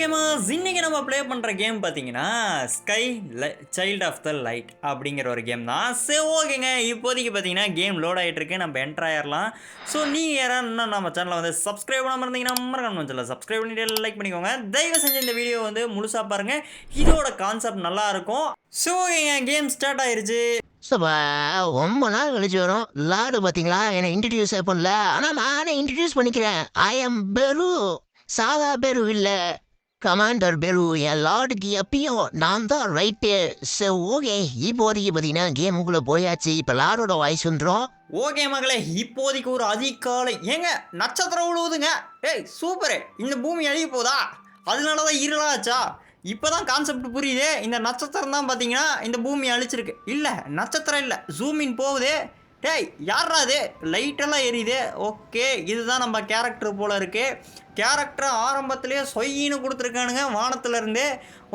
Gamers இன்றைக்கி நம்ம play பண்ணுற கேம் பார்த்தீங்கன்னா sky child of the light அப்படிங்கிற ஒரு கேம் தான். சரி ஓகேங்க. இப்போதைக்கு பார்த்தீங்கன்னா கேம் லோட் ஆகிட்டு இருக்கு நம்ம என்ட்ரு ஆயிடலாம் ஸோ நீங்கள் யாராவது இன்னும் நம்ம சேனலை வந்து சப்ஸ்கிரைப் பண்ணாமல் இருந்தீங்கன்னா மறக்காம சேனலை சப்ஸ்கிரைப் பண்ணிட்டு லைக் பண்ணிக்கோங்க. தயவு செஞ்சு இந்த வீடியோ வந்து முழுசாக பாருங்கள் இதோட கான்செப்ட் நல்லா இருக்கும். ஸோ ஓகேங்க. கேம் ஸ்டார்ட் ஆயிடுச்சு ரொம்ப நாள் கழிச்சு வரும். லாடு பார்த்தீங்களா? என்னை இன்ட்ரடியூஸ் பண்ணல ஆனால் நானே இன்ட்ரடியூஸ் பண்ணிக்கிறேன். ஐ எம் பெரு சாதா பெரு இல்லை. கமாண்டர் பெரு என் லார்டுக்கு எப்பயும் நான் தான் ரைட்டு சரி ஓகே இப்போதைக்கு பார்த்தீங்கன்னா கேமுக்குள்ளே போயாச்சு. இப்போ லாரோட வாய்ஸ் வந்துடும் ஓகே மகளே இப்போதைக்கு ஒரு அதிகாலை. ஏங்க நட்சத்திரம் விழுவுதுங்க ஏய் சூப்பரு இந்த பூமி அழிய போதா? அதனால தான் இருளாச்சா? இப்போ தான் கான்செப்ட் புரியுது. இந்த நட்சத்திரம் தான் பார்த்தீங்கன்னா இந்த பூமி அழிச்சிருக்கு. இல்லை நட்சத்திரம் இல்லை. ஜூமின் போகுது. டேய் யாரா அது லைட்டெல்லாம் எரியுது. ஓகே இதுதான் நம்ம கேரக்டர் போல் இருக்குது கேரக்டர் ஆரம்பத்துலேயே சொயின்னு கொடுத்துருக்கானுங்க வானத்துலேருந்து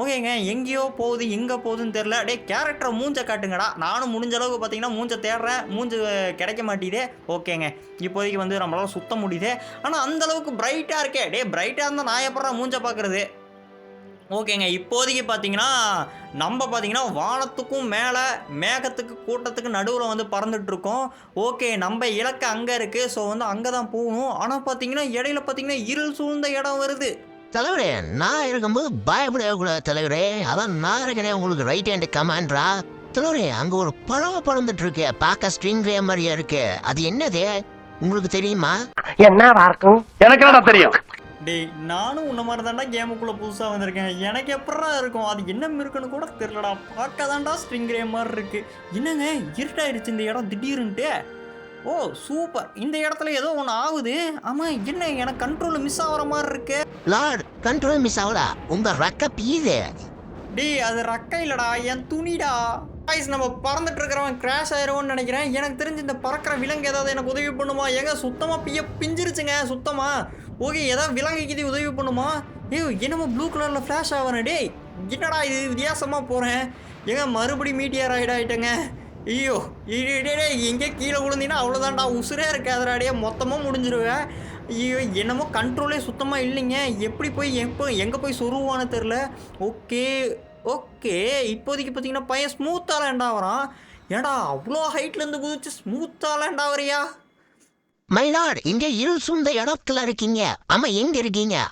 ஓகேங்க எங்கேயோ போகுது எங்கே போகுதுன்னு தெரில டே கேரக்டரை மூஞ்ச காட்டுங்கடா. நானும் முடிஞ்ச அளவுக்கு பார்த்தீங்கன்னா மூஞ்ச தேடுறேன். மூஞ்ச கிடைக்க மாட்டேதே ஓகேங்க இப்போதைக்கு வந்து நம்மளால் சுத்த முடியுது. ஆனால் அந்தளவுக்கு பிரைட்டாக இருக்கே. டே பிரைட்டாக இருந்தால் நான் எப்படா மூஞ்ச பார்க்குறது ஓகேங்க இப்போதைக்கு பார்த்தீங்கன்னா நம்ம பார்த்தீங்கன்னா வானத்துக்கும் மேலே மேகத்துக்கு கூட்டத்துக்கு நடுவில் வந்து பறந்துட்டு இருக்கோம் ஓகே நம்ம இலக்கு அங்கே இருக்குது ஸோ வந்து அங்கே தான் போகணும். ஆனால் பார்த்தீங்கன்னா இடையில பார்த்தீங்கன்னா இருள் சூழ்ந்த இடம் வருது. தலைவரே நான் இருக்கும்போது பயப்படக்கூடாது தலைவரே. அதான் நான் இருக்கனே உங்களுக்கு ரைட் ஹேண்ட் கமாண்டரா தலைவரே அங்கே ஒரு பழம் பறந்துட்டு இருக்கு பார்க்க ஸ்ட்ரிங் மாதிரியா இருக்கு. அது என்னது? உங்களுக்கு தெரியுமா? என்னவா இருக்கும்? எனக்கு என்னடா தெரியும்? டேய் நானும் உன்ன மாதிரி தாண்டா கேமுக்குள்ளே புதுசாக வந்திருக்கேன். எனக்கு எப்படா இருக்கும்? அது என்ன இருக்குன்னு கூட தெரிலடா பார்க்க தாண்டா ஸ்ட்ரிங்ரே மாதிரி இருக்கு. என்னங்க? இருட்டாயிருச்சு இந்த இடம் திடீர்னுட்டு. ஓ சூப்பர் இந்த இடத்துல ஏதோ ஒன்று ஆகுது. ஆமாம் என்ன? எனக்கு கண்ட்ரோல் மிஸ் ஆகிற மாதிரி இருக்கு. லார்ட் கண்ட்ரோல் மிஸ் ஆகல உங்க ரக்க பீது. டேய் அது ரக்க இல்லடா. என் துணிடா. காய்ஸ் நம்ம பறந்துட்டு இருக்கிறவன் கிராஷ் ஆயிருவோம்னு நினைக்கிறேன். எனக்கு தெரிஞ்சு இந்த பறக்கிற விலங்கு ஏதாவது எனக்கு உதவி பண்ணுமா? ஏங்க சுத்தமாக பிய பிஞ்சிருச்சுங்க சுத்தமா. ஓகே ஏதாவது விலங்குக்கு உதவி பண்ணுமா? ஏய் என்னமோ ப்ளூ கலரில் ஃப்ளாஷ் ஆகிறேன். டேய் என்னடா இது? வித்தியாசமாக போகிறேன் ஏங்க மறுபடி மீட்டியர் ஆகிட ஆகிட்டேங்க ஐயோ இடே டேய், எங்கே கீழே விழுந்தீங்கன்னா அவ்வளோதான்டா உசுரே இருக்காதுடாடியே மொத்தமாக முடிஞ்சிருவேன். ஐயோ என்னமோ கண்ட்ரோலே சுத்தமாக இல்லைங்க. எப்படி போய் எப்போ எங்கே போய் சொருவான்னு தெரில ஓகே ஓகே. இப்போதைக்கு பார்த்தீங்கன்னா பையன் ஸ்மூத்தாக லேண்டாகிறான் ஏடா அவ்வளோ ஹைட்லேருந்து குதிச்சு ஸ்மூத்தாக லேண்டாகிறியா இங்க இருள் சூழ்ந்த இடத்துல இருக்கீங்க. ஆமா எங்க இருக்கீங்க?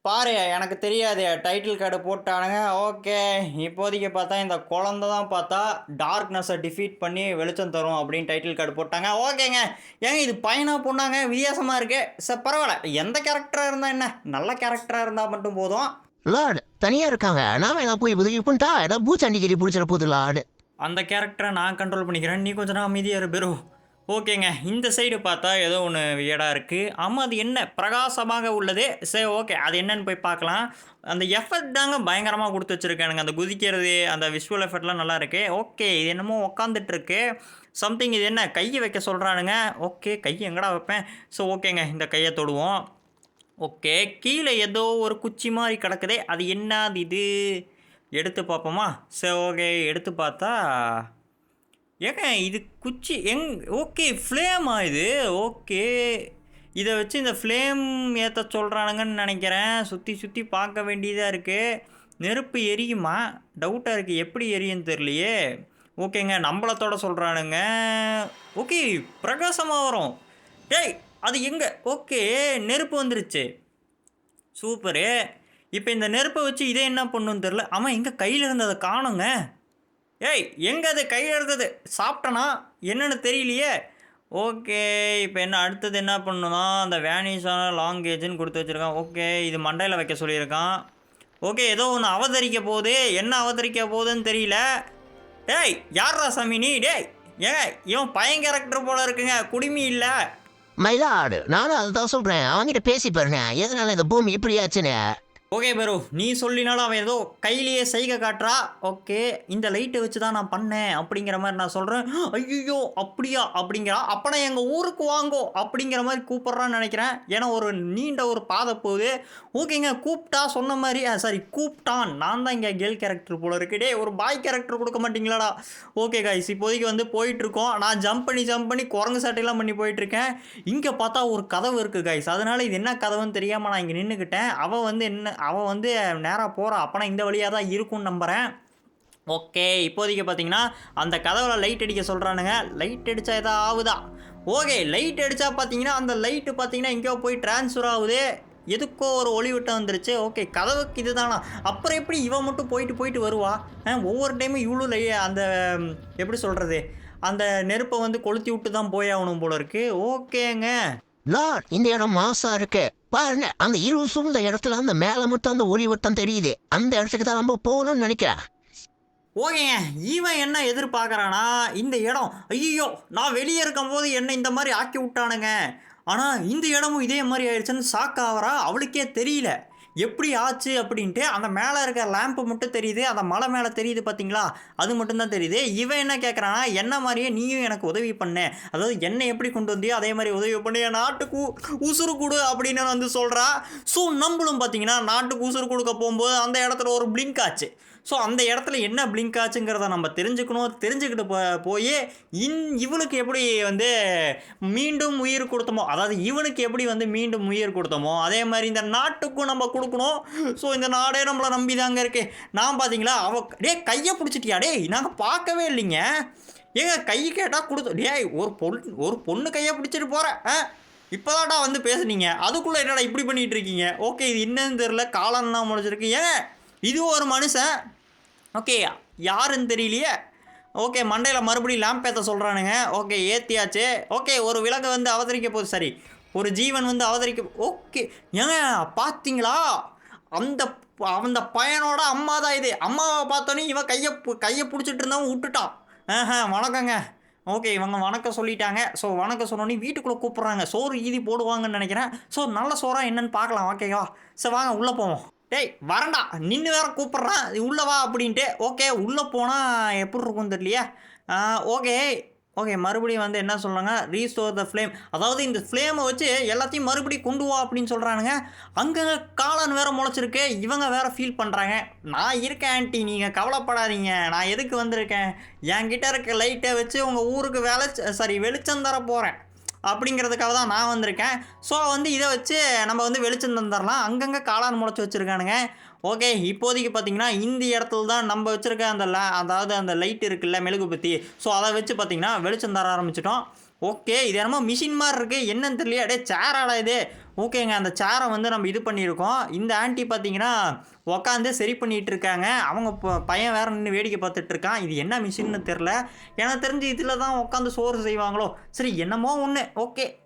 பாரு எனக்கு தெரியாது. டைட்டில் கார்டு போட்டானுங்க. ஓகே. இப்போதைக்கு பார்த்தா இந்த குழந்த தான் பார்த்தா டார்க்னஸை டிஃபீட் பண்ணி வெளிச்சம் தரும் அப்படின்னு டைட்டில் கார்டு போட்டாங்க. ஓகேங்க. ஏங்க இது பையனா பொண்ணாங்க? வித்தியாசமாக இருக்கு. சார் பரவாயில்ல. எந்த கேரக்டராக இருந்தால் என்ன? நல்ல கேரக்டராக இருந்தால் மட்டும் போதும். லார்ட் தனியா இருக்காங்க. நாம என்ன போய் உதவி பண்ணிட்டா ஏதாவது பூச்சாண்டிகிரி பிடிச்சிட போகுது லார்டு. அந்த கேரக்டரை நான் கண்ட்ரோல் பண்ணிக்கிறேன். நீ கொஞ்சம் நான் அமைதியாக இரு பெரு. ஓகேங்க. இந்த சைடு பார்த்தா ஏதோ ஒன்று வியடாக இருக்குது ஆமாம் அது என்ன? பிரகாசமாக உள்ளது? சரி ஓகே அது என்னன்னு போய் பார்க்கலாம். அந்த எஃபெக்ட் தாங்க பயங்கரமாக கொடுத்து வச்சுருக்கானுங்க. அந்த குதிக்கிறது அந்த விஷுவல் எஃபெக்ட்லாம் நல்லா இருக்குது ஓகே இது என்னமோ உக்காந்துட்டுருக்கு சம்திங் இது என்ன? கையை வைக்க சொல்கிறானுங்க ஓகே கையை எங்கடா வைப்பேன்? ஸோ ஓகேங்க இந்த கையை தொடுவோம். ஓகே கீழே ஏதோ ஒரு குச்சி மாதிரி கிடக்குதே. அது என்னது இது? எடுத்து பார்ப்போமா? சரி ஓகே எடுத்து பார்த்தா ஏங்க இது குச்சி எங் ஓகே ஃப்ளேமா இது? ஓகே. இதை வச்சு இந்த ஃப்ளேம் ஏற்ற சொல்கிறானுங்கன்னு நினைக்கிறேன். சுற்றி சுற்றி பார்க்க வேண்டியதாக இருக்குது நெருப்பு எரியுமா? டவுட்டாக இருக்குது எப்படி எரியுன்னு தெரியலையே. ஓகேங்க நம்மளத்தோட சொல்கிறானுங்க ஓகே பிரகாசமாக வரும். டேய் அது எங்கே? ஓகே நெருப்பு வந்துருச்சு. சூப்பரு. இப்போ இந்த நெருப்பை வச்சு இதே என்ன பண்ணுன்னு தெரில ஆமாம் எங்கள் கையில் இருந்ததை காணுங்க. ஏய் எங்கே அது கையில் இருந்தது சாப்பிட்டனா? என்னன்னு தெரியலையே. ஓகே இப்போ என்ன அடுத்தது என்ன பண்ணுனா அந்த வேனிஷான லாங்கேஜ்னு கொடுத்து வச்சுருக்கான். ஓகே இது மண்டையில் வைக்க சொல்லியிருக்கான். ஓகே ஏதோ ஒன்று அவதரிக்க போகுது. என்ன அவதரிக்க போகுதுன்னு தெரியல. டேய் யார்ரா சாமி நீ? டேய் ஏங்க இவன் பையன் கேரக்டர் போல இருக்குங்க. குடிமி இல்லை. மயிலாடு நானும் அதுதான் சொல்கிறேன் அவங்ககிட்ட பேசி பாருங்க. எதனால இந்த பூமி இப்படி ஆச்சுன்னு. ஓகே பெரு நீ சொல்லினாலும் அவன் ஏதோ கையிலேயே செய்க காட்டுறா. ஓகே இந்த லைட்டை வச்சு தான் நான் பண்ணேன் அப்படிங்கிற மாதிரி நான் சொல்கிறேன் ஐயோ அப்படியா அப்படிங்கிறா. அப்பனா எங்கள் ஊருக்கு வாங்கோ அப்படிங்கிற மாதிரி கூப்பிட்றான்னு நினைக்கிறேன். ஏன்னா ஒரு நீண்ட ஒரு பாதை போகுது. ஓகேங்க கூப்பிட்டா சொன்ன மாதிரி சாரி கூப்பிட்டான் நான் தான் இங்கே கேர்ள் கேரக்டர் போல இருக்கு. ஒரு பாய் கேரக்டர் கொடுக்க மாட்டீங்களாடா? ஓகே காய்ஸ் இப்போதைக்கு வந்து போயிட்டுருக்கோம். நான் ஜம்ப் பண்ணி ஜம்ப் பண்ணி குரங்கு சட்டையெல்லாம் பண்ணி போயிட்டுருக்கேன். இங்கே பார்த்தா ஒரு கதவு இருக்குது காய்ஸ் அதனால் இது என்ன கதவுன்னு தெரியாமல் நான் இங்கே நின்றுக்கிட்டேன் அவள் வந்து என்ன அவன் வந்து நேராக போகிறான் அப்போனா இந்த வழியாக தான் இருக்கும்னு நம்புகிறேன் ஓகே இப்போதைக்கு பார்த்தீங்கன்னா அந்த கதவில் லைட் அடிக்க சொல்கிறானுங்க லைட் அடித்தா எதா ஆகுதா? ஓகே லைட் அடித்தா பார்த்தீங்கன்னா அந்த லைட்டு பார்த்தீங்கன்னா எங்கேயோ போய் ட்ரான்ஸ்ஃபர் ஆகுது. எதுக்கோ ஒரு ஒளி விட்டு வந்துருச்சு. ஓகே கதவுக்கு இதுதானா? அப்புறம் எப்படி இவன் மட்டும் போயிட்டு போயிட்டு வருவா? ஒவ்வொரு டைமும் இவ்வளோ லை அந்த எப்படி சொல்கிறது அந்த நெருப்பை வந்து கொளுத்தி விட்டு தான் போய் ஆகணும் போல இருக்கு. ஓகேங்க. லார்ட் இந்த இடம் மாசா இருக்கு. பாருங்க அந்த இருள் சூழ்ந்த இடத்துல அந்த மேல மட்டும் அந்த ஒளி வட்டம் தெரியுது. அந்த இடத்துக்கு தான் நம்ம போகணும்னு நினைக்கிறேன். ஓகேங்க. இவன் என்ன எதிர்பார்க்குறானா? இந்த இடம் ஐயோ நான் வெளியே இருக்கும்போது என்னை இந்த மாதிரி ஆக்கி விட்டானுங்க. ஆனால் இந்த இடமும் இதே மாதிரி ஆயிடுச்சுன்னு ஷாக் ஆகிறா அவளுக்கே தெரியல. எப்படி ஆச்சு அப்படின்ட்டு அந்த மேலே இருக்கிற லேம்பு மட்டும் தெரியுது அந்த மலை மேலே தெரியுது பார்த்தீங்களா அது மட்டும்தான் தெரியுது. இவன் என்ன கேட்குறான்னா என்ன மாதிரியே நீயும் எனக்கு உதவி பண்ணு. அதாவது என்னை எப்படி கொண்டு வந்தியோ அதே மாதிரி உதவி பண்ணு. என் நாட்டுக்கு உசுறு கொடு அப்படின்னு வந்து சொல்கிறா ஸோ நம்மளும் பார்த்தீங்கன்னா நாட்டுக்கு உசுறு கொடுக்க போகும்போது அந்த இடத்துல ஒரு பிளிங்க் ஆச்சு. ஸோ அந்த இடத்துல என்ன பிளிங்க் ஆச்சுங்கிறத நம்ம தெரிஞ்சுக்கணும். தெரிஞ்சுக்கிட்டு போ போய் இன் இவனுக்கு எப்படி வந்து மீண்டும் உயிர் கொடுத்தோமோ அதாவது இவனுக்கு எப்படி வந்து மீண்டும் உயிர் கொடுத்தோமோ அதே மாதிரி இந்த நாட்டுக்கும் நம்ம கொடுக்கணும். ஸோ இந்த நாடே நம்மளை நம்பி தாங்க இருக்கு. நான் பார்த்தீங்களா அவ டே கையை பிடிச்சிட்டியா டேய் நாங்கள் பார்க்கவே இல்லைங்க. ஏங்க கை கேட்டால் கொடுத்து டேய் ஒரு பொண்ணு ஒரு பொண்ணு கையை பிடிச்சிட்டு போகிறேன் ஆ? இப்போதான்டா வந்து பேசுனீங்க. அதுக்குள்ளே என்னடா இப்படி பண்ணிகிட்டு இருக்கீங்க? ஓகே இது என்னன்னு தெரில காலம்லாம் முடிச்சிருக்கு ஏன் இது ஒரு மனுஷன். ஓகே யாருன்னு தெரியலையே. ஓகே மண்டையில் மறுபடியும் லேம்ப் ஏற்ற சொல்கிறானுங்க ஓகே ஏற்றியாச்சு ஓகே ஒரு விலங்கு வந்து அவதரிக்க போகுது சரி ஒரு ஜீவன் வந்து அவதரிக்க ஓகே ஏங்க பார்த்தீங்களா அந்த அந்த பையனோட அம்மா தான் இது. அம்மாவை பார்த்தோன்னே இவன் கையை கையை பிடிச்சிட்டு இருந்தவன் விட்டுட்டான். ஆஹா வணக்கங்க. ஓகே இவங்க வணக்கம் சொல்லிட்டாங்க. ஸோ வணக்கம் சொன்னோன்னே வீட்டுக்குள்ளே கூப்பிட்றாங்க. சோறு ஈதி போடுவாங்கன்னு நினைக்கிறேன். ஸோ நல்ல சோறாக என்னன்னு பார்க்கலாம். ஓகேவா சரி வாங்க உள்ளே போவோம். டேய் வரண்டா நின்று வேற கூப்பிட்றான் உள்ளே வா அப்படின்ட்டு. ஓகே உள்ளே போனால் எப்படி இருக்கும் தெரியலையே. ஓகே. ஓகே மறுபடியும் வந்து என்ன சொல்கிறாங்க ரீஸ்டோர் த ஃப்ளேம் அதாவது இந்த ஃப்ளேமை வச்சு எல்லாத்தையும் மறுபடியும் கொண்டு வா அப்படின்னு சொல்கிறானுங்க அங்கங்கே காளான் வேறு முளைச்சிருக்கு. இவங்க வேறு ஃபீல் பண்ணுறாங்க நான் இருக்கேன் ஆன்ட்டி நீங்கள் கவலைப்படாதீங்க. நான் எதுக்கு வந்திருக்கேன்? என்கிட்ட இருக்க லைட்டை வச்சு உங்கள் ஊருக்கு வேலை சாரி வெளிச்சம் தர போகிறேன் அப்படிங்கிறதுக்காக தான் நான் வந்திருக்கேன். ஸோ வந்து இதை வச்சு நம்ம வந்து வெளிச்சம் தந்துடலாம் அங்கங்கே காளான் முளைச்சி வச்சுருக்கானுங்க. ஓகே இப்போதைக்கு பார்த்தீங்கன்னா இந்த இடத்துல தான் நம்ம வச்சுருக்க அந்த ல அதாவது அந்த லைட் இருக்குல்ல மெழுகுபத்தி. ஸோ அதை வச்சு பார்த்தீங்கன்னா வெளிச்சம் தர ஆரம்பிச்சிட்டோம். ஓகே இது என்னமோ மிஷின் மாதிரி இருக்குது என்னன்னு தெரியல அடே சேராடா இது. ஓகேங்க அந்த சேரை வந்து நம்ம இது பண்ணியிருக்கோம். இந்த ஆண்டி பார்த்தீங்கன்னா உக்காந்து சரி பண்ணிகிட்டு இருக்காங்க. அவங்க ப- பையன் வேறு நின்று வேடிக்கை பார்த்துட்டு இருக்கான். இது என்ன மிஷின்னு தெரில எனக்கு தெரிஞ்சு இதில் தான் உட்காந்து சோறு செய்வாங்களோ. சரி என்னமோ ஒன்று ஓகே.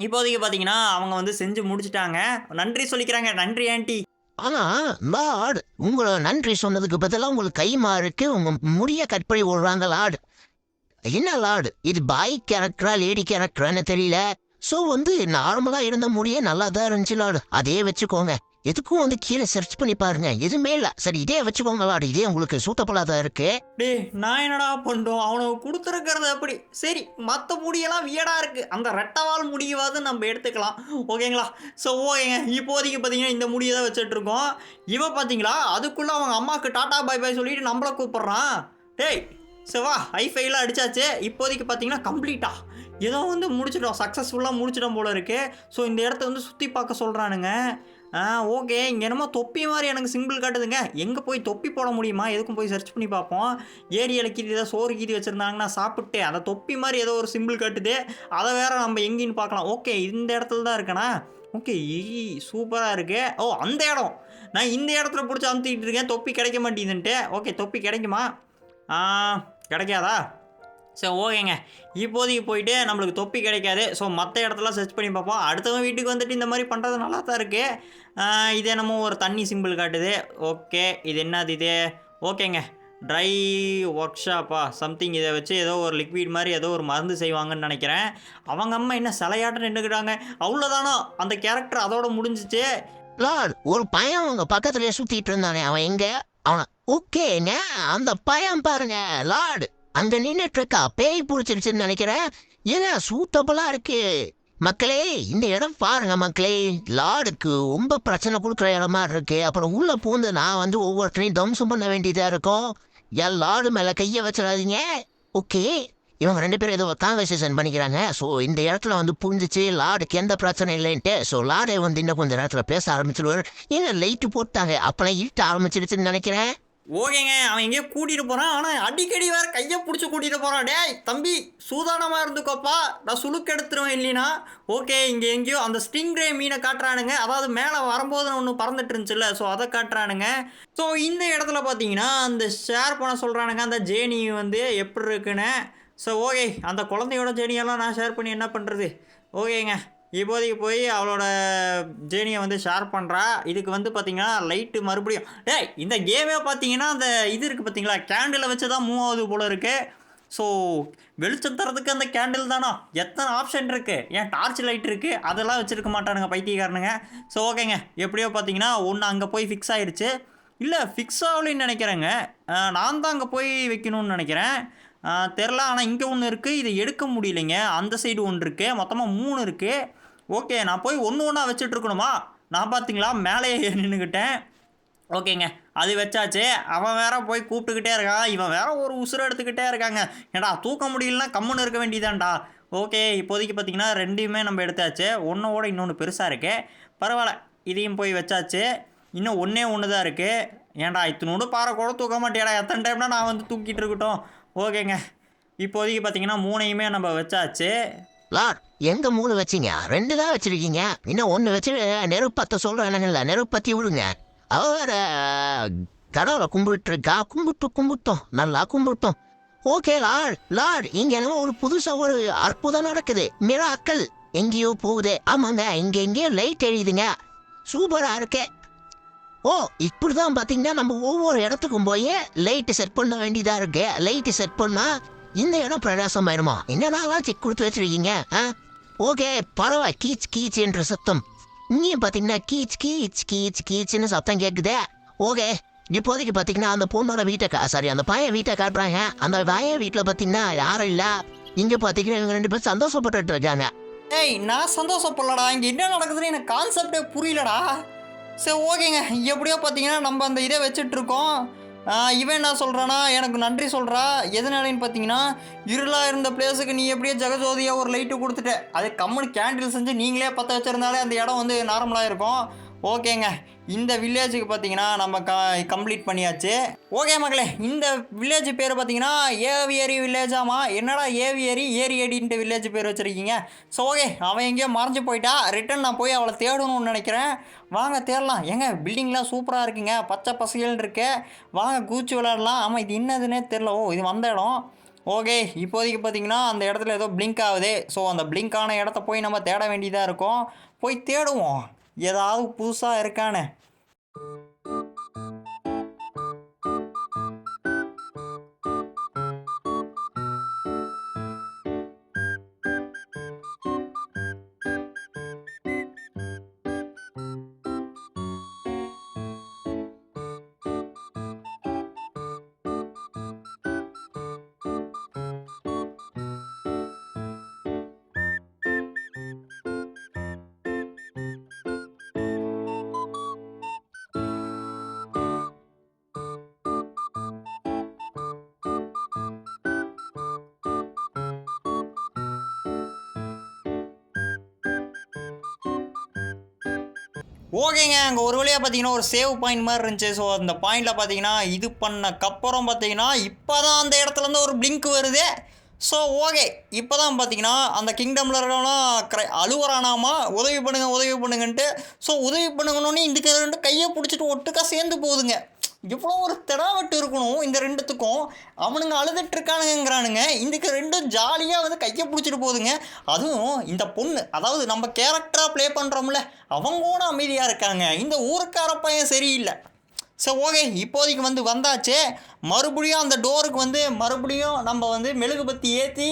இப்போதைக்கு பார்த்தீங்கன்னா அவங்க வந்து செஞ்சு முடிச்சிட்டாங்க. நன்றி சொல்லிக்கிறாங்க. நன்றி ஆண்டி. ஆனா லார்டு உங்களை நன்றி சொன்னதுக்கு பதிலாக உங்களுக்கு கை மாறுக்கு உங்க முடிய கட் பண்ணி விடுறாங்க லார்டு. என்ன லார்டு? இது பாய் கேரக்டரா லேடி கேரக்டரான்னு தெரியல? ஸோ வந்து நார்மலா இருந்த முடியே நல்லா தான் இருந்துச்சு லார்டு. அதே வச்சுக்கோங்க. எதுக்கும் வந்து கீழே சர்ச் பண்ணி பாருங்க. எதுவுமே இல்லை. சரி இதே வச்சுக்கோங்க லார்டு. இதே உங்களுக்கு சூட்டபுளாக தான் இருக்கு. டேய் நான் என்னடா பண்ணுறோம் அவனுக்கு கொடுத்துருக்கிறது அப்படி. சரி மற்ற முடியெல்லாம் வியடாக இருக்குது அந்த ரெட்டவால் முடியவாது நம்ம எடுத்துக்கலாம். ஓகேங்களா? ஸோ ஓகேங்க. இப்போதைக்கு பார்த்தீங்கன்னா இந்த முடியை தான் வச்சுட்டு இருக்கோம் இவன் பார்த்தீங்களா அதுக்குள்ளே அவங்க அம்மாவுக்கு டாட்டா பாய் பாய் சொல்லிட்டு நம்மளை கூப்பிட்றான். டேய் சிவா ஐஃபைலாம் அடித்தாச்சு இப்போதைக்கு பார்த்தீங்கன்னா கம்ப்ளீட்டா ஏதோ வந்து முடிச்சிட்டோம். சக்ஸஸ்ஃபுல்லாக முடிச்சிடும் போல இருக்குது ஸோ இந்த இடத்த வந்து சுற்றி பார்க்க சொல்கிறானுங்க ஆ ஓகே இங்கே என்னமோ தொப்பி மாதிரி எனக்கு சிம்பிள் காட்டுதுங்க. எங்கே போய் தொப்பி போட முடியுமா? எதுக்கும் போய் சர்ச் பண்ணி பார்ப்போம். ஏரியாவில் கீதி ஏதோ சோறு கீதி வச்சுருந்தாங்கன்னா சாப்பிட்டு அந்த தொப்பி மாதிரி ஏதோ ஒரு சிம்பிள் காட்டுது. அதை வேறு நம்ம எங்கேன்னு பார்க்கலாம். ஓகே இந்த இடத்துல தான் இருக்கேனா? ஓகே சூப்பராக இருக்கு. ஓ அந்த இடம். நான் இந்த இடத்துல பிடிச்சி அமுத்திக்கிட்டு இருக்கேன். தொப்பி கிடைக்க மாட்டேங்குதுன்ட்டு. ஓகே தொப்பி கிடைக்குமா? கிடைக்காதா? சரி ஓகேங்க. இப்போதைக்கு போயிட்டு நம்மளுக்கு தொப்பி கிடைக்காது. ஸோ மற்ற இடத்துல சர்ச் பண்ணி பார்ப்போம். அடுத்தவங்க வீட்டுக்கு வந்துட்டு இந்த மாதிரி பண்ணுறது நல்லா தான் இருக்குது இது என்னமோ ஒரு தண்ணி சிம்பிள் காட்டுது. ஓகே இது என்னது இது? ஓகேங்க. ட்ரை ஒர்க் ஷாப்பா சம்திங் இதை வச்சு ஏதோ ஒரு லிக்விட் மாதிரி ஏதோ ஒரு மருந்து செய்வாங்கன்னு நினைக்கிறேன். அவங்க அம்மா என்ன சிலையாட்டம் நின்றுக்கிட்டாங்க அவ்வளோதானோ அந்த கேரக்டர் அதோட முடிஞ்சிச்சு. ஒரு பையன் அவங்க பக்கத்துலேயே சுற்றிட்டு இருந்தானே. அவன் எங்கே? அவனை ஓகேங்க அந்த பயம் பாருங்க லார்டு. அங்க நின்னுட்டு இருக்கா பேய் பிடிச்சிருச்சுன்னு நினைக்கிறேன். ஏன்னா சூட்டபுளா இருக்கு. மக்களே இந்த இடம் பாருங்க மக்களே. லார்டுக்கு ரொம்ப பிரச்சனை கொடுக்குற இடமா இருக்கு. அப்புறம் உள்ள பூந்து நான் வந்து ஒவ்வொருத்தரையும் தம்சம் பண்ண வேண்டியதா இருக்கும். என் லார்டு மேல கையை வச்சிடாதீங்க. ஓகே. இவங்க ரெண்டு பேரும் ஏதோ கான்வர்சேஷன் பண்ணிக்கிறாங்க. ஸோ இந்த இடத்துல வந்து புரிஞ்சிச்சு. லார்டுக்கு எந்த பிரச்சனை இல்லைன்ட்டு. ஸோ லார்டே வந்து இன்னும் கொஞ்சம் நேரத்தில் பேச ஆரம்பிச்சிடுவார் ஏன்னா லைட்டு போட்டாங்க. அப்போலாம் இருட்ட ஆரம்பிச்சிடுச்சுன்னு நினைக்கிறேன். ஓகேங்க அவன் எங்கேயோ கூட்டிகிட்டு போகிறான் ஆனால் அடிக்கடி வேறு கையை பிடிச்சி கூட்டிகிட்டு போகிறான் டேய் தம்பி சூதானமாக இருந்துக்கோப்பா. நான் சுளுக்கு எடுத்துருவேன் இல்லைனா ஓகே இங்கே எங்கேயோ அந்த ஸ்டிங்ரே மீனை காட்டுறானுங்க. அதாவது மேலே வரும்போது ஒன்று பறந்துட்டு இருந்துச்சுல்ல ஸோ அதை காட்டுறானுங்க. ஸோ இந்த இடத்துல பார்த்தீங்கன்னா அந்த ஷேர் பண்ண சொல்கிறானுங்க அந்த ஜேனி வந்து எப்படி இருக்குன்னு. ஸோ ஓகே அந்த குழந்தையோட ஜேனியெல்லாம் நான் ஷேர் பண்ணி என்ன பண்ணுறது ஓகேங்க. இப்போதைக்கு போய் அவளோட ஜேர்னியை வந்து ஷேர் பண்ணுறா இதுக்கு வந்து பார்த்தீங்கன்னா லைட்டு மறுபடியும். டேய் இந்த கேமே பார்த்தீங்கன்னா அந்த இது இருக்குது பார்த்தீங்களா கேண்டிலை வச்சு தான் மூவ் ஆகுது போல் இருக்குது ஸோ வெளிச்சம் தரதுக்கு அந்த கேண்டில் தானா? எத்தனை ஆப்ஷன் இருக்குது ஏன் டார்ச் லைட் இருக்குது அதெல்லாம் வச்சுருக்க மாட்டானுங்க பைத்தியக்காரனுங்க. ஸோ ஓகேங்க எப்படியோ பார்த்தீங்கன்னா ஒன்று அங்கே போய் ஃபிக்ஸ் ஆயிடுச்சு இல்லை ஃபிக்ஸ் ஆகலைன்னு நினைக்கிறேங்க. நான் தான் அங்கே போய் வைக்கணும்னு நினைக்கிறேன். தெரில ஆனால் இங்கே ஒன்று இருக்குது இதை எடுக்க முடியலைங்க. அந்த சைடு ஒன்று இருக்குது மொத்தமாக மூணு இருக்குது ஓகே நான் போய் ஒன்று ஒன்றா வச்சுட்ருக்கணுமா நான் பார்த்தீங்களா மேலேயே நின்றுக்கிட்டேன் ஓகேங்க. அது வச்சாச்சு. அவன் வேற போய் கூப்பிட்டுக்கிட்டே இருக்கான். இவன் வேற ஒரு உசுரை எடுத்துக்கிட்டே இருக்காங்க. ஏடா தூக்க முடியலன்னா கம்முன்னு இருக்க வேண்டியதான்டா. ஓகே இப்போதைக்கு பார்த்தீங்கன்னா ரெண்டையுமே நம்ம எடுத்தாச்சு. ஒன்றோட இன்னொன்று பெருசாக இருக்கு. பரவாயில்ல. இதையும் போய் வச்சாச்சு. இன்னும் ஒன்றே ஒன்று தான் இருக்குது ஏன்டா இத்தினோடு பாறை கூட தூக்க மாட்டேடா எத்தனை டைம்னா நான் வந்து தூக்கிட்டு இருக்கட்டும். ஓகேங்க. இப்போதைக்கு பார்த்தீங்கன்னா மூணையுமே நம்ம வச்சாச்சு. லார்ட் எங்க மூணு வச்சீங்க? ரெண்டு தான் வச்சிருக்கீங்க. இன்னும் ஒன்று வச்சு நெருப்பத்தை சொல்கிறேன்ல நெருப்பத்தி விடுங்க. அவர் கடவுளை கும்பிட்டு இருக்கா கும்பிட்டு கும்பிட்டோம். நல்லா கும்பிட்டோம். ஓகே லார்ட் லார்ட் இங்க என்னமோ ஒரு புதுசா ஒரு அற்புதம் நடக்குது. மிராக்கள் எங்கேயோ போகுது. ஆமாங்க இங்க எங்கேயோ லைட் எரியுதுங்க. சூப்பரா இருக்கே. ஓ இப்படி தான் பார்த்தீங்கன்னா நம்ம ஒவ்வொரு இடத்துக்கும் போய் லைட்டு செட் பண்ண வேண்டியதாக இருக்கு. லைட்டு செட் பண்ணால் இந்த இடம் பிரகாசம் ஆயிருமா என்னடா செக் கொடுத்து வச்சிருக்கீங்க ஆ? ஓகே பரவா கீச் கீச் என்ற சத்தம். இங்கேயும் பார்த்தீங்கன்னா கீச் கீச் கீச் கீச்னு சத்தம் கேட்குதே ஓகே இப்போதைக்கு பார்த்தீங்கன்னா அந்த பொண்ணோட வீட்டை கா சாரி அந்த பையன் வீட்டை காட்டுறாங்க. அந்த பையன் வீட்டில் பார்த்தீங்கன்னா யாரும் இல்லை. இங்கே பார்த்தீங்கன்னா இவங்க ரெண்டு பேரும் சந்தோஷப்பட்டுட்டு இருக்காங்க. ஏய் நான் சந்தோஷப்படலடா. இங்கே என்ன நடக்குதுன்னு எனக்கு கான்செப்டே புரியலடா. சரி ஓகேங்க. எப்படியோ பார்த்தீங்கன்னா நம்ம அந்த இதை வச்சிட்ருக்கோம். இவன் என்ன சொல்கிறானா எனக்கு நன்றி சொல்கிறா எதனாலன்னு பார்த்தீங்கன்னா இருளாக இருந்த பிளேஸுக்கு நீ எப்படியோ ஜெகஜோதியாக ஒரு லைட்டு கொடுத்துட்ட. அது கம்மனு கேண்டில் செஞ்சு நீங்களே பற்ற வச்சுருந்தாலே அந்த இடம் வந்து நார்மலாக இருக்கும். ஓகேங்க. இந்த வில்லேஜுக்கு பார்த்தீங்கன்னா நம்ம க கம்ப்ளீட் பண்ணியாச்சு. ஓகே மக்களே இந்த வில்லேஜ் பேர் பார்த்தீங்கன்னா ஏவியரி வில்லேஜாமா என்னடா ஏவியரி ஏரி ஏடின்ட்டு வில்லேஜ் பேர் வச்சுருக்கீங்க? ஸோ ஓகே அவன் எங்கேயோ மறைஞ்சு போயிட்டா. ரிட்டன் நான் போய் அவளை தேடணும்னு நினைக்கிறேன். வாங்க தேடலாம். ஏங்க பில்டிங்லாம் சூப்பராக இருக்குங்க. பச்சை பசைகள் இருக்கு. வாங்க கூச்சி விளாடலாம் ஆமாம் இது என்னதுன்னே தெரில ஓ இது வந்த இடம். ஓகே இப்போதைக்கு பார்த்தீங்கன்னா அந்த இடத்துல ஏதோ பிளிங்க் ஆகுது. ஸோ அந்த blink ஆன இடத்த போய் நம்ம தேட வேண்டியதாக இருக்கும். போய் தேடுவோம். ஏதாவது புதுசாக இருக்கானே? ஓகேங்க அங்கே ஒரு வழியாக பார்த்தீங்கன்னா ஒரு சேவ் பாயிண்ட் மாதிரி இருந்துச்சு. ஸோ அந்த பாயிண்டில் பார்த்தீங்கன்னா இது பண்ணக்கப்புறம் பார்த்தீங்கன்னா இப்போ தான் அந்த இடத்துலேருந்து ஒரு பிளிங்க் வருது. ஸோ ஓகே இப்போ தான் பார்த்தீங்கன்னா அந்த கிங்டமில் இருக்கவங்களாம் க்ரை அழுவறானாமா உதவி பண்ணுங்கள் உதவி பண்ணுங்கன்ட்டு. ஸோ உதவி பண்ணுங்கன்னு இதுக்கு ரெண்டு கையை பிடிச்சிட்டு ஒட்டுக்கா சேர்ந்து போகுதுங்க. இவ்வளோ ஒரு திடாவட்டு இருக்கணும் இந்த ரெண்டுத்துக்கும். அவனுங்க அழுதுட்டு இருக்கானுங்கிறானுங்க இதுக்கு ரெண்டும் ஜாலியாக வந்து கையை பிடிச்சிட்டு போகுதுங்க. அதுவும் இந்த பொண்ணு அதாவது நம்ம கேரக்டராக ப்ளே பண்ணுறோம்ல அவங்க கூட அமைதியாக இருக்காங்க. இந்த ஊருக்கார பையன் சரியில்லை. சரி ஓகே இப்போதைக்கு வந்து வந்தாச்சு. மறுபடியும் அந்த டோருக்கு வந்து மறுபடியும் நம்ம வந்து மெழுகுபத்தி ஏற்றி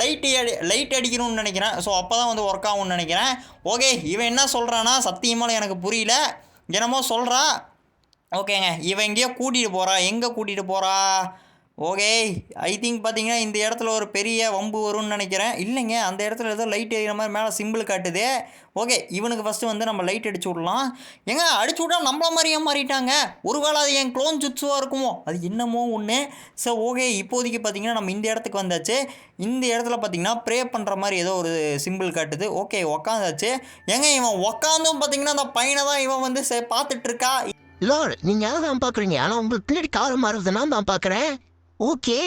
லைட்டு அடி லைட் அடிக்கணும்னு நினைக்கிறேன். ஸோ அப்போ தான் வந்து ஒர்க் ஆகும்னு நினைக்கிறேன். ஓகே இவன் என்ன சொல்கிறான்னா சத்தியமாக எனக்கு புரியல. என்னமோ சொல்கிறா ஓகேங்க. இவன் எங்கேயோ கூட்டிகிட்டு போகிறா எங்கே கூட்டிகிட்டு போகிறா ஓகே. ஐ திங்க் பார்த்தீங்கன்னா இந்த இடத்துல ஒரு பெரிய வம்பு வரும்னு நினைக்கிறேன். இல்லைங்க. அந்த இடத்துல ஏதோ லைட் எரியிற மாதிரி மேலே சிம்பிள் காட்டுது. ஓகே. இவனுக்கு ஃபஸ்ட்டு வந்து நம்ம லைட் அடிச்சு விடலாம். ஏங்க அடிச்சு விட்டா நம்மள மாதிரியே மாறிட்டாங்க ஒருவேளை அது என் க்ளோன் ஜுட்ஸுவாக இருக்குமோ? அது என்னமோ ஒன்று ஸோ ஓகே. இப்போதைக்கு பார்த்தீங்கன்னா நம்ம இந்த இடத்துக்கு வந்தாச்சு. இந்த இடத்துல பார்த்தீங்கன்னா ப்ரே பண்ணுற மாதிரி ஏதோ ஒரு சிம்பிள் காட்டுது. ஓகே. உக்காந்தாச்சு. ஏங்க இவன் உக்காந்தும் பார்த்தீங்கன்னா அந்த பையனை தான் இவன் வந்து சே லார்டு நீங்க அதை தான் பார்க்குறீங்க. ஆனால் உங்களுக்கு பின்னாடி காலம் மாறுறது நான் தான் பார்க்குறேன். ஓகே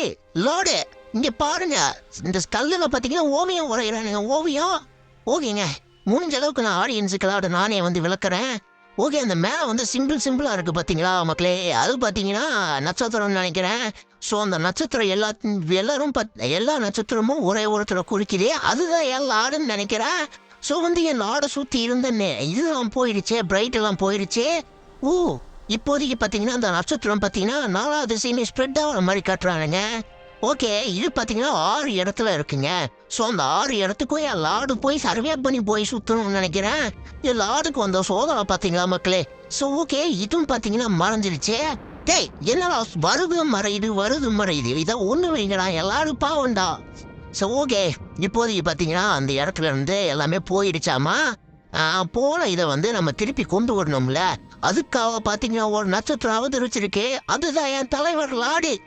லார்டு இங்கே பாருங்க. இந்த ஸ்கல்லில் பார்த்தீங்கன்னா ஓவியம் வரைகிறானுங்க ஓவியம்? ஓகேங்க. முடிஞ்ச அளவுக்கு நான் ஆடியன்ஸுக்கு லார்டு நானே வந்து விளக்குறேன். ஓகே அந்த மேலே வந்து சிம்பிள் சிம்பிளாக இருக்குது பார்த்தீங்களா மக்களே? அது பார்த்தீங்கன்னா நட்சத்திரம்னு நினைக்கிறேன். ஸோ அந்த நட்சத்திரம் எல்லா எல்லாரும் பத் எல்லா நட்சத்திரமும் ஒரே ஒருத்தரை குறிக்குது. அதுதான் என் லாடுன்னு நினைக்கிறேன். ஸோ வந்து என் ஆடை சுற்றி இருந்த இதுதான் போயிடுச்சே பிரைட்டெல்லாம் போயிடுச்சு போயிடுச்சே. ஓ இப்போதைக்கு பார்த்தீங்கன்னா அந்த நட்சத்திரம் பார்த்தீங்கன்னா நாலாவது திசையுமே ஸ்ப்ரெட் ஆகிற மாதிரி காட்டுறானுங்க. ஓகே இது பார்த்தீங்கன்னா ஆறு இடத்துல இருக்குங்க. ஸோ அந்த ஆறு இடத்துக்கும் என் லாடு போய் சர்வே பண்ணி போய் சுற்றணும்னு நினைக்கிறேன். என் லாடுக்கு வந்த சோதனை பார்த்தீங்களா மக்களே? ஸோ ஓகே இதுவும் பார்த்தீங்கன்னா மறைஞ்சிருச்சு. டேய் என்னடா வருது மறையுது வருது மறையுது. இதை ஒன்று வைங்கடா எல்லாரும் பாவம்டா. ஸோ ஓகே இப்போதைக்கு பார்த்தீங்கன்னா அந்த இடத்துல இருந்து எல்லாமே போயிடுச்சாமா? போன இதை வந்து நம்ம திருப்பி கொண்டு வரணும்ல. அதுக்காக பார்த்தீங்கன்னா ஒரு நட்சத்திரம் அவதரிச்சிருக்கு. அதுதான் என் தலைவர் லாடு.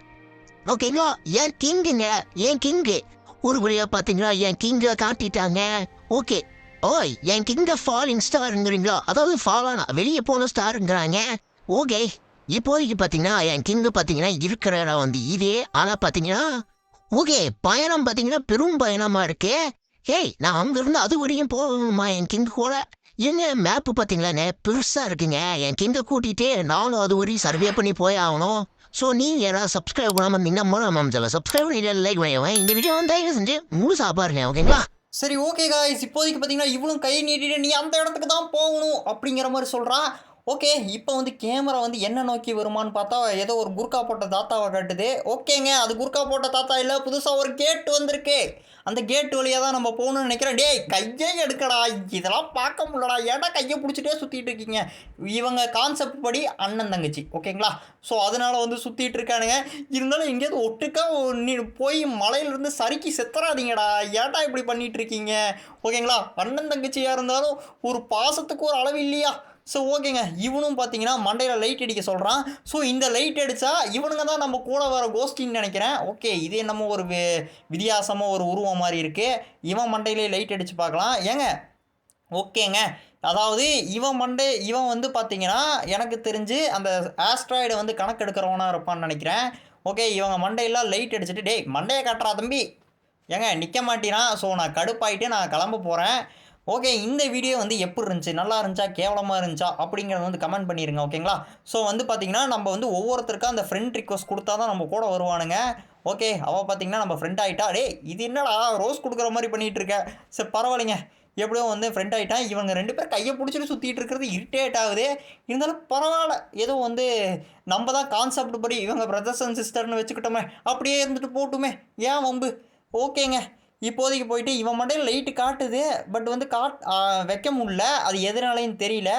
ஓகேங்களா? என் கிங்குங்க என் கிங்கு. ஒரு வழியா பார்த்தீங்கன்னா என் கிங்கை காட்டிட்டாங்க. ஓகே. ஓய் என் கிங்க ஃபாலிங் ஸ்டாருங்கிறீங்களா அதாவது ஃபாலானா வெளியே போன ஸ்டாருங்கிறாங்க ஓகே. இப்போதைக்கு பார்த்தீங்கன்னா என் கிங்கு பார்த்தீங்கன்னா இருக்கிற இடம் வந்து இதே. ஆனால் பார்த்தீங்கன்னா ஓகே பயணம் பார்த்தீங்கன்னா பெரும் பயணமா இருக்கு. ஏய் நான் அங்கிருந்து அது வரையும் போகணுமா என் கிங் கூட. எங்க மேப்பு பார்த்தீங்களாண்ணே பெருசாக இருக்குங்க. என் கிங்க கூட்டிகிட்டே நானும் அது வரையும் சர்வே பண்ணி போய் ஆகணும். ஸோ நீங்கள் யாராவது சப்ஸ்கிரைப் பண்ணாமல் இருந்தீங்கன்னா மூலம் சில சப்ஸ்கிரைப் பண்ணி லைக் பண்ணுவேன் இந்த வீடியோ வந்து தயவு செஞ்சு முழுசாக பாருங்க ஓகேங்களா சரி ஓகே காய்ஸ் இப்போதைக்கு பார்த்தீங்கன்னா இவ்வளோ கை நீட்டிட்டு நீ அந்த இடத்துக்கு தான் போகணும் அப்படிங்கிற மாதிரி சொல்கிறான் ஓகே இப்போ வந்து கேமரா வந்து என்ன நோக்கி வருமான்னு பார்த்தா ஏதோ ஒரு குர்கா போட்ட தாத்தாவை காட்டுது. ஓகேங்க அது குர்கா போட்ட தாத்தா இல்லை புதுசாக ஒரு கேட் வந்திருக்கு. அந்த கேட் வழியாக தான் நம்ம போகணும்னு நினைக்கிறேன். டேய் கையே எடுக்கடா. இதெல்லாம் பார்க்க முடியலடா. ஏடா கையை பிடிச்சிட்டே சுற்றிட்டு இருக்கீங்க? இவங்க கான்செப்ட் படி அண்ணன் தங்கச்சி ஓகேங்களா? ஸோ அதனால் வந்து சுற்றிட்டு இருக்கானுங்க. இருந்தாலும் எங்கேயாவது ஒட்டுக்கா நீ போய் மலையிலேருந்து சறுக்கி செத்துறாதீங்கடா. ஏன்டா இப்படி பண்ணிகிட்டு இருக்கீங்க? ஓகேங்களா? அண்ணன் தங்கச்சியாக இருந்தாலும் ஒரு பாசத்துக்கு ஒரு அளவு இல்லையா? ஸோ ஓகேங்க. இவனும் பார்த்தீங்கன்னா மண்டையில் லைட் அடிக்க சொல்கிறான் ஸோ இந்த லைட் அடித்தா இவனுங்க தான் நம்ம கூட வர கோஷ்டின்னு நினைக்கிறேன். ஓகே இது என்னமோ ஒரு வி- வித்தியாசமாக ஒரு உருவம் மாதிரி இருக்குது இவன் மண்டையிலே லைட் அடித்து பார்க்கலாம். ஏங்க? ஓகேங்க. அதாவது இவன் மண்டே இவன் வந்து பார்த்தீங்கன்னா எனக்கு தெரிஞ்சு அந்த ஆஸ்ட்ராய்டை வந்து கணக்கெடுக்கிறவனாக இருப்பான்னு நினைக்கிறேன். ஓகே இவங்க மண்டையெல்லாம் லைட் அடிச்சுட்டு டேய் மண்டையை காட்டுறா தம்பி. ஏங்க நிற்க மாட்டேனா ஸோ நான் கடுப்பாயிட்டு நான் கிளம்ப போகிறேன் ஓகே இந்த வீடியோ வந்து எப்படி இருந்துச்சு? நல்லா இருந்துச்சா? கேவலமாக இருந்துச்சா? அப்படிங்கிறத வந்து கமெண்ட் பண்ணிடுங்க ஓகேங்களா ஸோ வந்து பார்த்தீங்கன்னா நம்ம வந்து ஒவ்வொருத்தருக்கும் அந்த ஃப்ரெண்ட் ரிக்வஸ்ட் கொடுத்தா தான் நம்ம கூட வருவானுங்க. ஓகே அவள் பார்த்தீங்கன்னா நம்ம ஃப்ரெண்ட் ஆகிட்டா டே இது என்னடா? ரோஸ் கொடுக்குற மாதிரி பண்ணிகிட்டு இருக்க. சரி பரவாயில்லைங்க. எப்படியோ வந்து ஃப்ரெண்ட் ஆகிட்டான் இவங்க ரெண்டு பேரும் கையை பிடிச்சிட்டு சுற்றிட்டு இருக்கிறது இரிட்டேட் ஆகுது. இருந்தாலும் பரவாயில்ல. ஏதோ வந்து நம்ம தான் கான்செப்ட் படி இவங்க பிரதர்ஸ் அண்ட் சிஸ்டர்னு வச்சுக்கிட்டோமே. அப்படியே இருந்துட்டு போட்டுமே. ஏன் வம்பு? ஓகேங்க இப்போதைக்கு போயிட்டு இவன் மட்டும் லைட்டு காட்டுது பட் வந்து காட் வைக்க முடியல. அது எதனாலேன்னு தெரியல.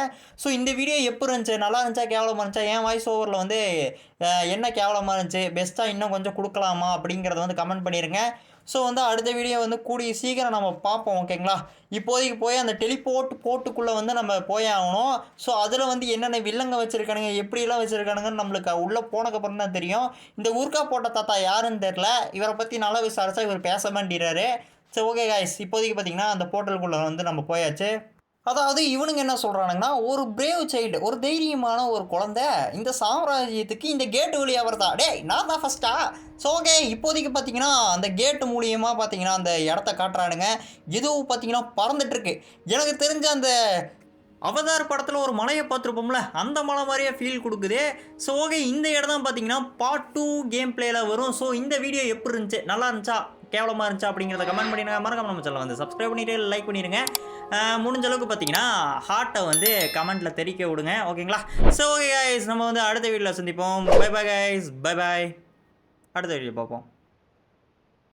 ஸோ இந்த வீடியோ எப்போ இருந்துச்சு? நல்லா இருந்துச்சா? கேவலமாக இருந்துச்சா? என் வாய்ஸ் ஓவரில் வந்து என்ன கேவலமாக இருந்துச்சு? பெஸ்ட்டாக இன்னும் கொஞ்சம் கொடுக்கலாமா? அப்படிங்கிறத வந்து கமெண்ட் பண்ணிடுங்க ஸோ வந்து அடுத்த வீடியோ வந்து கூடிய சீக்கிரம் நம்ம பார்ப்போம் ஓகேங்களா இப்போதைக்கு போய் அந்த டெலிபோர்ட் போர்ட்டுக்குள்ளே வந்து நம்ம போய் ஆகணும். ஸோ அதில் வந்து என்னென்ன வில்லங்க வச்சுருக்கானுங்க எப்படியெல்லாம் வச்சுருக்கானுங்கன்னு நம்மளுக்கு உள்ளே போனக்கப்புறம் தான் தெரியும். இந்த ஊர்க்கா போட்ட தாத்தா யாருன்னு தெரில இவரை பற்றி நல்லா விசாரிச்சா இவர் பேச மாட்டேறாரு சரி ஓகே காய்ஸ் இப்போதைக்கு பார்த்தீங்கன்னா அந்த போர்ட்டலுக்குள்ளே வந்து நம்ம போயாச்சு. அதாவது இவனுங்க என்ன சொல்கிறானுங்கன்னா ஒரு பிரேவ் சைல்டு ஒரு தைரியமான ஒரு குழந்தை இந்த சாம்ராஜ்யத்துக்கு இந்த கேட்டு வழியாக வருதா டே நான் தான் ஃபஸ்ட்டா ஸோ ஓகே இப்போதைக்கு பார்த்தீங்கன்னா அந்த கேட்டு மூலியமாக பார்த்தீங்கன்னா அந்த இடத்த காட்டுறானுங்க. எதுவும் பார்த்தீங்கன்னா பறந்துட்டுருக்கு. எனக்கு தெரிஞ்ச அந்த அவதார் படத்தில் ஒரு மலையை பார்த்துருப்போம்ல அந்த மலை மாதிரியே ஃபீல் கொடுக்குது. ஸோ ஓகே இந்த இடம் தான் பார்த்தீங்கன்னா பார்ட் டூ கேம் பிளேயில் வரும். ஸோ இந்த வீடியோ எப்படி இருந்துச்சு? நல்லா இருந்துச்சா? கேவலமாக இருந்துச்சா அப்படிங்கிறத கமெண்ட் பண்ணிடுங்க. மறக்காம நம்ம சேனல் வந்து சப்ஸ்கிரைப் பண்ணிட்டு லைக் பண்ணிடுங்க. முடிஞ்ச அளவுக்கு பார்த்தீங்கன்னா ஹார்ட்டை வந்து கமெண்ட்டில் தெரிக்க விடுங்க. ஓகேங்களா ஸோ ஓகே கைஸ் நம்ம வந்து அடுத்த வீடியோவில் சந்திப்போம். Bye bye guys bye bye அடுத்த வீடியோ பார்ப்போம்.